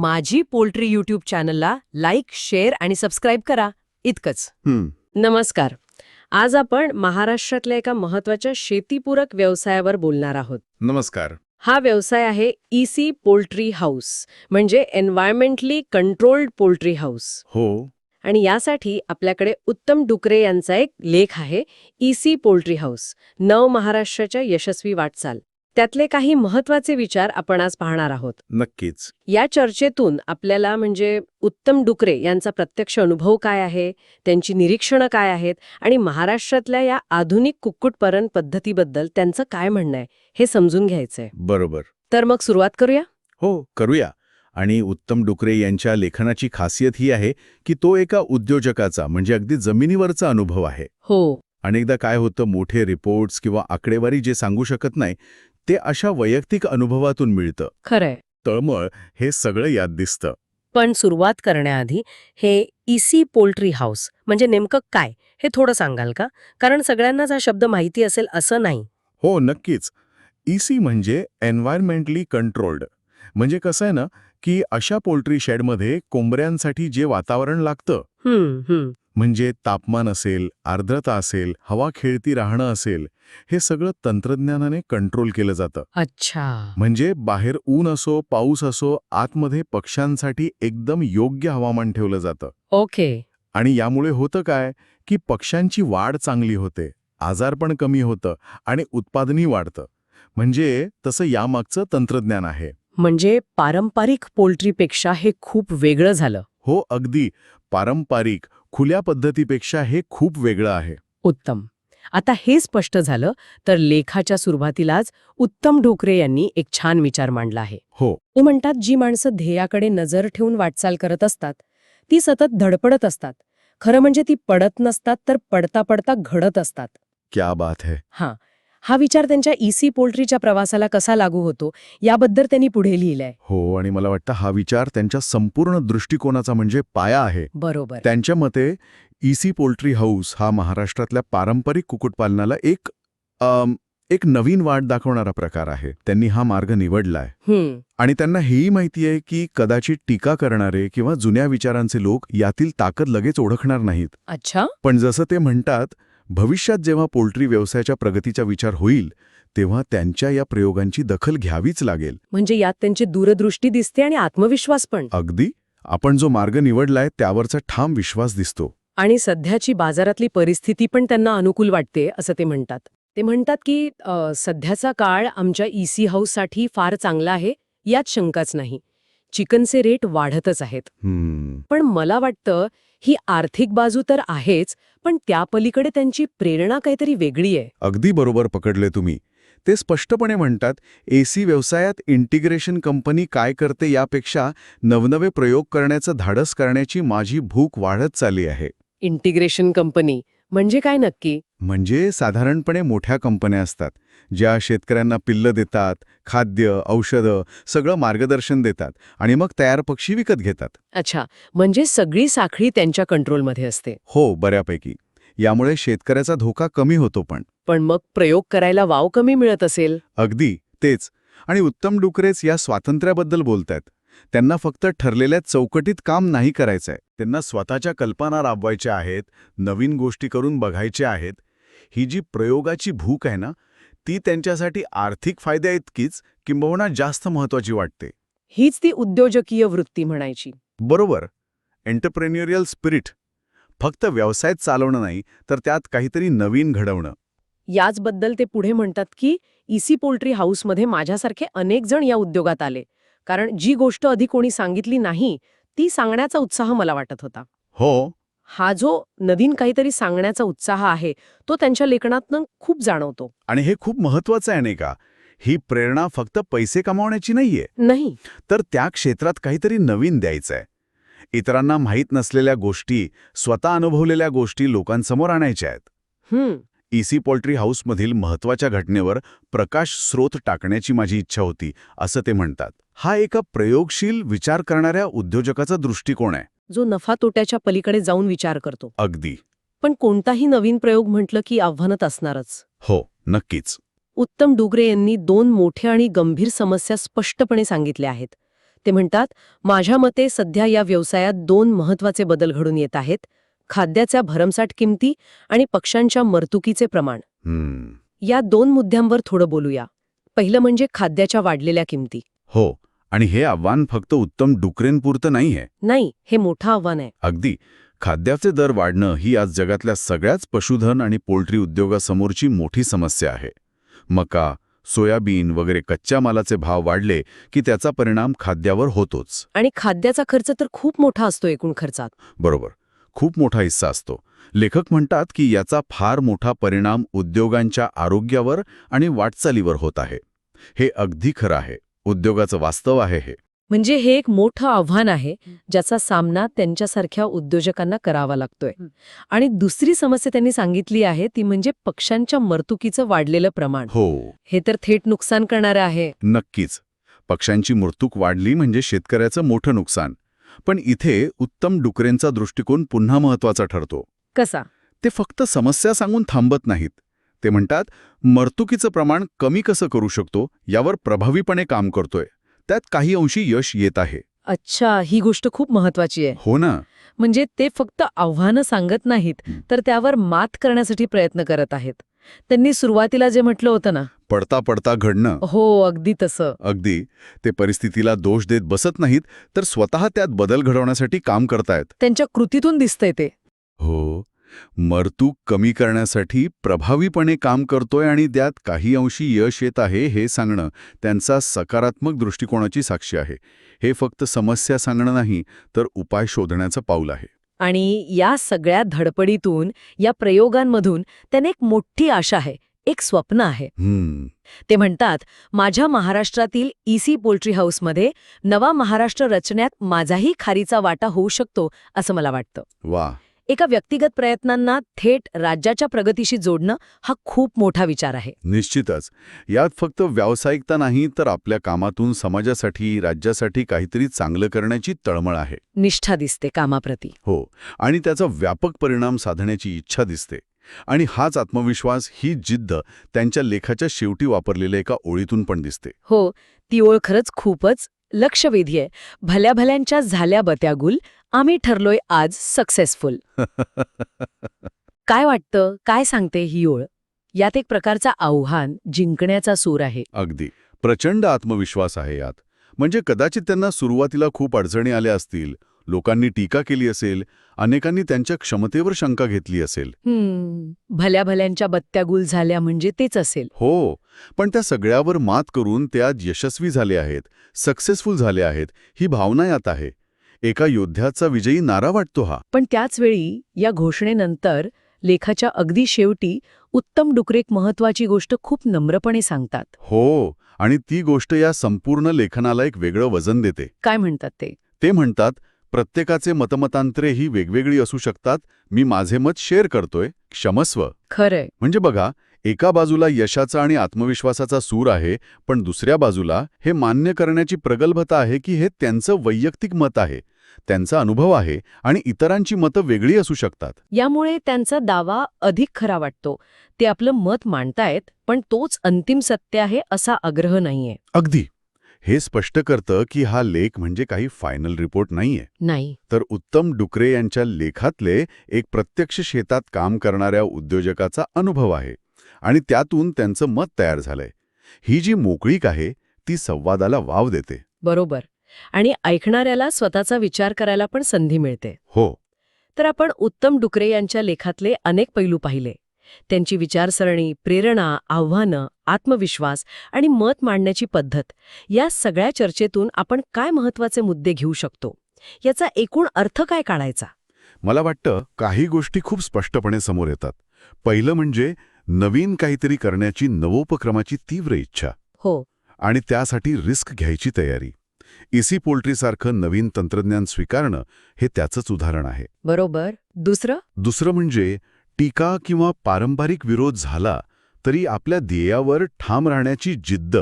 माझी poultry YouTube चॅनलला like share आणि सबस्क्राईब करा. इतकंच. नमस्कार. आज आपण महाराष्ट्रातल्या एका महत्त्वाच्या शेतीपूरक व्यवसायावर बोलणार आहोत. नमस्कार. हा व्यवसाय आहे इसी पोल्ट्री हाऊस म्हणजे एन्व्हायरमेंटली कंट्रोल्ड पोल्ट्री हाऊस हो. आणि यासाठी आपल्याकडे उत्तम डुकरे यांचा एक लेख आहे इसी पोल्ट्री हाऊस नव महाराष्ट्राच्या यशस्वी वाटचाल. त्यातले काही महत्त्वाचे विचार आपण आज पाहणार आहोत. नक्कीच. या चर्चेतून आपल्याला म्हणजे उत्तम डुकरे यांचा प्रत्यक्ष अनुभव काय आहे त्यांची निरीक्षणं काय आहेत आणि महाराष्ट्रातल्या या आधुनिक कुक्कुटपरण पद्धतीबद्दल त्यांचं काय म्हणणं आहे हे समजून घ्यायचंय. बरोबर. तर मग सुरुवात करूया? हो करूया. आणि उत्तम डुकरे यांच्या लेखनाची खासियत ही आहे की तो एका उद्योजकाचा म्हणजे अगदी जमिनीवरचा अनुभव आहे. हो. अनेकदा काय होतं मोठे रिपोर्ट्स किंवा आकडेवारी जे सांगू शकत नाही ते अशा वैयक्तिक अनुभवातून मिळतं. खरंय. तळमळ हे सगळं यात दिसतं. पण सुरुवात करण्याआधी हे इसी पोल्ट्री हाऊस म्हणजे नेमकं काय हे थोडं सांगाल का? कारण सगळ्यांनाच हा शब्द माहिती असेल असं नाही. हो नक्कीच. इसी म्हणजे एन्व्हायरमेंटली कंट्रोल्ड म्हणजे कसं आहे ना की अशा पोल्ट्री शेडमध्ये कोंबड्यांसाठी जे वातावरण लागतं हम्म हम्म. म्हणजे तापमान असेल आर्द्रता असेल हवा खेळती राहणं असेल हे सगळं तंत्रज्ञानाने कंट्रोल केलं जातं. अच्छा. म्हणजे बाहेर ऊन असो पाऊस असो आतमध्ये पक्ष्यांसाठी एकदम योग्य हवामान ठेवलं जातं. ओके. आणि यामुळे होतं काय की पक्ष्यांची वाढ चांगली होते आजारपण कमी होतं आणि उत्पादनही वाढतं. म्हणजे तसं यामागचं तंत्रज्ञान आहे. म्हणजे पारंपरिक पोल्ट्रीपेक्षा हे खूप वेगळं झालं. हो अगदी. पारंपरिक खुल्या पद्धतीपेक्षा हे खूप वेगळं आहे. उत्तम. आता हे स्पष्ट झालं तर लेखाच्या सुरुवातीलाच उत्तम ढोकरे यांनी एक छान विचार मांडला आहे. हो. ते म्हणतात जी माणसं ध्येयाकडे नजर ठेवून वाटचाल करत असतात ती सतत धडपडत असतात. खरं म्हणजे ती पडत नसतात तर पडता पडता घडत असतात. क्या बात है. हां. हा विचार त्यांच्या इसी पोल्ट्रीच्या प्रवासाला कसा लागू होतो याबद्दल त्यांनी पुढे लिहिलंय. हो आणि मला वाटतं हा विचार त्यांच्या संपूर्ण दृष्टिकोनाचा म्हणजे पाया आहे. बरोबर. त्यांच्या मते इसी पोल्ट्री हाऊस हा महाराष्ट्रातल्या पारंपरिक कुक्कुटपालनाला एक अम, एक नवीन वाट दाखवणारा प्रकार आहे. त्यांनी हा मार्ग निवडलाय. हम्म. आणि त्यांना हेही माहिती आहे की कदाचित टीका करणारे किंवा जुन्या विचारांचे लोक यातील ताकद लगेच ओळखणार नाहीत. अच्छा. पण जसं ते म्हणतात भविष्यात जेव्हा पोल्ट्री व्यवसायाच्या प्रगतीचा विचार होईल तेव्हा त्यांच्या या प्रयोगांची दखल घ्यावीच लागेल. म्हणजे यात त्यांची दूरदृष्टी दिसते आणि आत्मविश्वास पण. अगदी. आपण जो मार्ग निवडलाय त्यावरचा ठाम विश्वास दिसतो. आणि सध्याची बाजारातली परिस्थिती पण त्यांना अनुकूल वाटते असं ते म्हणतात. ते म्हणतात की सध्याचा काळ आमच्या इसी हाऊससाठी फार चांगला आहे यात शंकाच नाही. चिकनचे रेट वाढतच आहेत. पण मला वाटतं ही आर्थिक बाजू तर आहेच पण त्या पलीकडे त्यांची प्रेरणा काहीतरी वेगळी आहे. अगदी बरोबर पकडले तुम्ही. ते स्पष्टपणे म्हणतात एसी व्यवसायात इंटिग्रेशन कंपनी काय करते यापेक्षा नवनवे प्रयोग करण्याचं धाडस करण्याची माझी भूक वाढत चालली आहे. Integration company. म्हणजे काय नक्की? म्हणजे साधारणपणे मोठ्या कंपन्या असतात ज्या शेतकऱ्यांना पिल्लं देतात खाद्य औषधं सगळं मार्गदर्शन देतात आणि मग तयार पक्षी विकत घेतात. अच्छा म्हणजे सगळी साखळी त्यांच्या कंट्रोलमध्ये असते. हो बऱ्यापैकी. यामुळे शेतकऱ्याचा धोका कमी होतो पण. पण मग प्रयोग करायला वाव कमी मिळत असेल? अगदी तेच. आणि उत्तम डुकरेच या स्वातंत्र्याबद्दल बोलतायत. त्यांना फक्त ठरलेल्या चौकटीत काम नाही करायचंय. त्यांना स्वतःच्या कल्पना राबवायच्या आहेत नवीन गोष्टी करून बघायच्या आहेत. ही जी प्रयोगाची भूक आहे ना ती त्यांच्यासाठी आर्थिक फायद्या इतकीच किंबहुना जास्त महत्वाची वाटते. हीच ती उद्योजकीय वृत्ती म्हणायची. बरोबर. Entrepreneurial spirit. फक्त व्यवसाय चालवणं नाही तर त्यात काहीतरी नवीन घडवणं. याचबद्दल ते पुढे म्हणतात की इसी पोल्ट्री हाऊसमध्ये माझ्यासारखे अनेक जण या उद्योगात आले. कारण जी गोष्ट आधी कोणी सांगितली नाही ती सांगण्याचा उत्साह मला वाटत होता. हो. हा जो नवीन काहीतरी सांगण्याचा उत्साह आहे तो त्यांच्या लेखनातनं खूप जाणवतो. आणि हे खूप महत्वाचं आहे नाही का? ही प्रेरणा फक्त पैसे कमावण्याची नाहीये. नाही. तर त्या क्षेत्रात काहीतरी नवीन द्यायचं आहे इतरांना माहीत नसलेल्या गोष्टी स्वतः अनुभवलेल्या गोष्टी लोकांसमोर आणायच्या आहेत. इसी पोल्ट्री हाऊसमधील महत्त्वाच्या घटनेवर प्रकाश स्रोत टाकण्याची माझी इच्छा होती असं ते म्हणतात. हा एका प्रयोगशील विचार करणाऱ्या उद्योजकाचा दृष्टिकोन आहे. जो नफा तोट्याच्या पलीकडे जाऊन विचार करतो. अगदी. पण कोणताही नवीन प्रयोग म्हटलं की आव्हानात असणारच. हो नक्कीच. उत्तम डुगरे यांनी दोन मोठ्या आणि गंभीर समस्या स्पष्टपणे सांगितल्या आहेत. ते म्हणतात माझ्या मते सध्या या व्यवसायात दोन महत्त्वाचे बदल घडून येत आहेत. खाद्याच्या भरमसाठ किमती आणि पक्ष्यांच्या मर्तुकीचे प्रमाण. हम्म. या दोन मुद्द्यांवर थोडं बोलूया. पहिलं म्हणजे खाद्याच्या वाढलेल्या किमती. हो. आणि हे आव्हान फक्त उत्तम डुकरेंपुरतं नाहीये. नाही हे मोठं आव्हान आहे. अगदी. खाद्याचे दर वाढणं ही आज जगातल्या सगळ्याच पशुधन आणि पोल्ट्री उद्योगासमोरची मोठी समस्या आहे. मका सोयाबीन वगैरे कच्च्या मालाचे भाव वाढले की त्याचा परिणाम खाद्यावर होतोच. आणि खाद्याचा खर्च तर खूप मोठा असतो एकूण खर्चात. बरोबर. खूप मोठा हिस्सा असतो. लेखक म्हणतात की याचा फार मोठा परिणाम उद्योगांच्या आरोग्यावर आणि वाटचालीवर होत आहे. हे अगदी खरं आहे. उद्योगाचं वास्तव आहे हे. म्हणजे हे एक मोठं आव्हान आहे ज्याचा सामना त्यांच्यासारख्या उद्योजकांना करावा लागतोय. आणि दुसरी समस्या त्यांनी सांगितली आहे ती म्हणजे पक्ष्यांच्या मर्तुकीचं वाढलेलं प्रमाण. हो. हे तर थेट नुकसान करणारं आहे. नक्कीच. पक्ष्यांची मृतूक वाढली म्हणजे शेतकऱ्याचं मोठं नुकसान. पण इथे उत्तम डुकरेंचा दृष्टिकोन पुन्हा महत्त्वाचा ठरतो. कसा? ते फक्त समस्या सांगून थांबत नाहीत. ते म्हणतात मर्तुकीचं प्रमाण कमी कसं करू शकतो यावर प्रभावीपणे काम करतोय. त्यात काही अंशी यश येत आहे. अच्छा ही गोष्ट खूप महत्वाची आहे. हो ना. म्हणजे ते फक्त आव्हानं सांगत नाहीत. तर त्यावर मात करण्यासाठी प्रयत्न करत आहेत. त्यांनी सुरुवातीला जे म्हटलं होतं ना. पडता पडता घडणं. हो अगदी तसं. अगदी. ते परिस्थितीला दोष देत बसत नाहीत तर स्वतः त्यात बदल घडवण्यासाठी काम करतायत. त्यांच्या कृतीतून दिसतंय ते. हो. मर्तूक कमी करण्यासाठी प्रभावीपणे काम करतोय आणि त्यात काही अंशी यश येत आहे हे सांगणं त्यांचा सकारात्मक दृष्टिकोनाची साक्षी आहे. हे फक्त समस्या सांगणं नाही तर उपाय शोधण्याचं पाऊल आहे. आणि या सगळ्या धडपडीतून या प्रयोगांमधून त्याने एक मोठी आशा आहे एक स्वप्न आहे. ते म्हणतात माझ्या महाराष्ट्रातील ईसी पोल्ट्री हाऊसमध्ये नवा महाराष्ट्र रचण्यात माझाही खारीचा वाटा होऊ शकतो असं मला वाटतं. वा. एका व्यक्तिगत प्रयत्नांना थेट राज्याच्या प्रगतीशी जोडणं हा खूप मोठा विचार आहे. निश्चितच. यात फक्त व्यावसायिकता नाही तर आपल्या कामातून समाजासाठी राज्यासाठी काहीतरी चांगलं करण्याची तळमळ आहे. निष्ठा दिसते कामाप्रती. हो आणि त्याचा व्यापक परिणाम साधण्याची इच्छा दिसते. आणि हाच आत्मविश्वास ही जिद्द त्यांच्या लेखाच्या शेवटी वापरलेल्या एका ओळीतून पण दिसते. हो ती ओळ खरंच खूपच लक्ष वेधीये भल्या भल्यांच्या झाल्या बत्यागुल आम्ही ठरलोय आज सक्सेसफुल काय वाटतं? काय सांगते ही ओळ? यात एक प्रकारचा आव्हान जिंकण्याचा सूर आहे. अगदी. प्रचंड आत्मविश्वास आहे यात. म्हणजे कदाचित त्यांना सुरुवातीला खूप अडचणी आल्या असतील लोकांनी टीका केली असेल अनेकांनी त्यांच्या क्षमतेवर शंका घेतली असेल. हम्म भल्या भल्यांच्या बत्त्यागुल झाल्या म्हणजे तेच असेल. हो पण त्या सगळ्यावर मात करून ते आज यशस्वी झाले आहेत सक्सेसफुल झाले आहेत ही भावना यात आहे. एका योद्ध्याचा विजयी नारा वाटतो हा. पण त्याच वेळी या घोषणेनंतर लेखाच्या अगदी शेवटी उत्तम डुकरे एक महत्वाची गोष्ट खूप नम्रपणे सांगतात. हो आणि ती गोष्ट या संपूर्ण लेखनाला एक वेगळं वजन देते. काय म्हणतात ते? ते म्हणतात प्रत्येकाचे मतमतांतरे ही वेगवेगळी असू शकतात. मी माझे मत शेअर करतोय. क्षमस्व. खरंय. म्हणजे बघा एका बाजूला यशाचा आणि आत्मविश्वासाचा सूर आहे पण दुसऱ्या बाजूला हे मान्य करण्याची प्रगल्भता आहे की हे त्यांचं वैयक्तिक मत आहे. त्यांचा अनुभव आहे आणि इतरांची मतं वेगळी असू शकतात. यामुळे त्यांचा दावा अधिक खरा वाटतो. ते आपलं मत मांडतायत पण तोच अंतिम सत्य आहे असा आग्रह नाहीये. अगदी. हे स्पष्ट करतं की हा लेख म्हणजे काही फायनल रिपोर्ट नाहीये. नाही. तर उत्तम डुकरे यांच्या लेखातले एक प्रत्यक्ष शेतात काम करणाऱ्या उद्योजकाचा अनुभव आहे आणि त्यातून त्यांचं मत तयार झालंय. ही जी मोकळीक आहे ती संवादाला वाव देते. बरोबर. आणि ऐकणाऱ्याला स्वतःचा विचार करायला पण संधी मिळते. हो. तर आपण उत्तम डुकरे यांच्या लेखातले अनेक पैलू पाहिले. त्यांची विचारसरणी प्रेरणा आव्हानं आत्मविश्वास आणि मत मांडण्याची पद्धत या सगळ्या चर्चेतून आपण काय महत्त्वाचे मुद्दे घेऊ शकतो? याचा एकूण अर्थ काय काढायचा? मला वाटतं काही गोष्टी खूप स्पष्टपणे समोर येतात. पहिलं म्हणजे नवीन काहीतरी करण्याची नवोपक्रमाची तीव्र इच्छा. हो. आणि त्यासाठी रिस्क घ्यायची तयारी. इसी पोल्ट्रीसारखं नवीन तंत्रज्ञान स्वीकारणं हे त्याचंच उदाहरण आहे. बरोबर. दुसरं? दुसरं म्हणजे टीका किंवा पारंपरिक विरोध झाला तरी आपल्या ध्येयावर ठाम राहण्याची जिद्द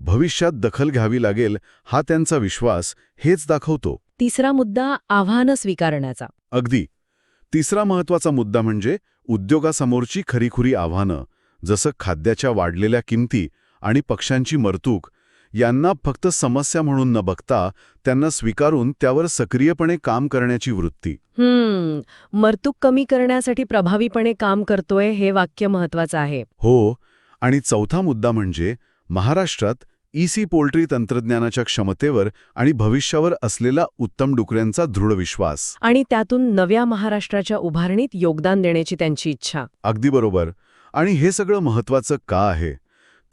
भविष्यात दखल घ्यावी लागेल हा त्यांचा विश्वास हेच दाखवतो. तिसरा मुद्दा आव्हानं स्वीकारण्याचा. अगदी. तिसरा महत्त्वाचा मुद्दा म्हणजे उद्योगासमोरची खरीखुरी आव्हानं जसं खाद्याच्या वाढलेल्या किमती आणि पक्ष्यांची मरतूक यांना फक्त समस्या म्हणून न बघता त्यांना स्वीकारून त्यावर सक्रियपणे काम करण्याची वृत्ती. हम्म. मर्तूक कमी करण्यासाठी प्रभावीपणे काम करतोय हे वाक्य महत्वाचं आहे. हो आणि चौथा मुद्दा म्हणजे महाराष्ट्रात ईसी पोल्ट्री तंत्रज्ञानाच्या क्षमतेवर आणि भविष्यावर असलेला उत्तम डुकऱ्यांचा दृढ विश्वास. आणि त्यातून नव्या महाराष्ट्राच्या उभारणीत योगदान देण्याची त्यांची इच्छा. अगदी बरोबर. आणि हे सगळं महत्वाचं का आहे?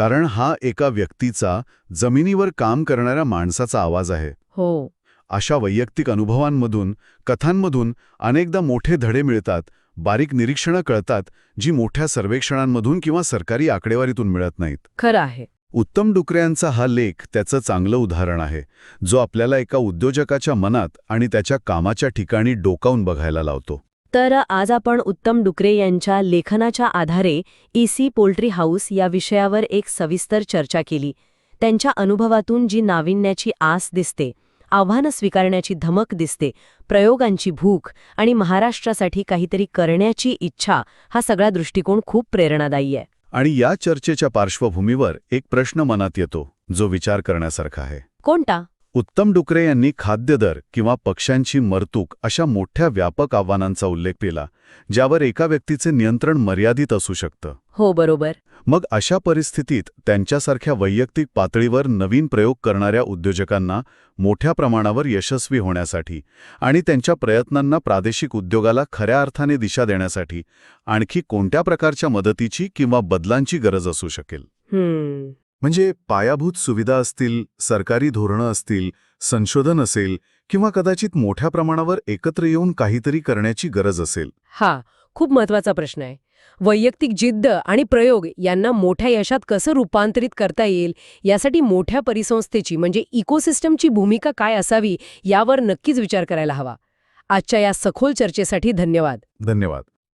कारण हा एका व्यक्तीचा जमिनीवर काम करणाऱ्या माणसाचा आवाज आहे. हो. अशा वैयक्तिक अनुभवांमधून कथांमधून अनेकदा मोठे धडे मिळतात बारीक निरीक्षणं कळतात जी मोठ्या सर्वेक्षणांमधून किंवा सरकारी आकडेवारीतून मिळत नाहीत. खरं आहे. उत्तम डुकऱ्यांचा हा लेख त्याचं चांगलं उदाहरण आहे जो आपल्याला एका उद्योजकाच्या मनात आणि त्याच्या कामाच्या ठिकाणी डोकावून बघायला लावतो. तर आज आपण उत्तम डुकरे यांच्या लेखनाच्या आधारे ईसी पोल्ट्री हाऊस या विषयावर एक सविस्तर चर्चा केली. त्यांच्या अनुभवातून जी नाविन्याची आस दिसते आव्हानं स्वीकारण्याची धमक दिसते प्रयोगांची भूक आणि महाराष्ट्रासाठी काहीतरी करण्याची इच्छा हा सगळा दृष्टिकोन खूप प्रेरणादायी आहे. आणि या चर्चेच्या पार्श्वभूमीवर एक प्रश्न मनात येतो जो विचार करण्यासारखा आहे. कोणता? उत्तम डुकरे यांनी खाद्यदर किंवा पक्ष्यांची मरतूक अशा मोठ्या व्यापक आव्हानांचा उल्लेख केला ज्यावर एका व्यक्तीचे नियंत्रण मर्यादित असू शकतं. हो बरोबर. मग अशा परिस्थितीत त्यांच्यासारख्या वैयक्तिक पातळीवर नवीन प्रयोग करणाऱ्या उद्योजकांना मोठ्या प्रमाणावर यशस्वी होण्यासाठी आणि त्यांच्या प्रयत्नांना प्रादेशिक उद्योगाला खऱ्या अर्थाने दिशा देण्यासाठी आणखी कोणत्या प्रकारच्या मदतीची किंवा बदलांची गरज असू शकेल? हम्म. म्हणजे पायाभूत सुविधा असतील सरकारी धोरणं असतील संशोधन असेल किंवा कदाचित मोठ्या प्रमाणावर एकत्र येऊन काहीतरी करण्याची गरज असेल. हा खूप महत्त्वाचा प्रश्न आहे. वैयक्तिक जिद्द आणि प्रयोग यांना मोठ्या यशात कसं रूपांतरित करता येईल यासाठी मोठ्या परिसंस्थेची म्हणजे इकोसिस्टमची भूमिका काय असावी यावर नक्कीच विचार करायला हवा. आजच्या या सखोल चर्चेसाठी धन्यवाद. धन्यवाद.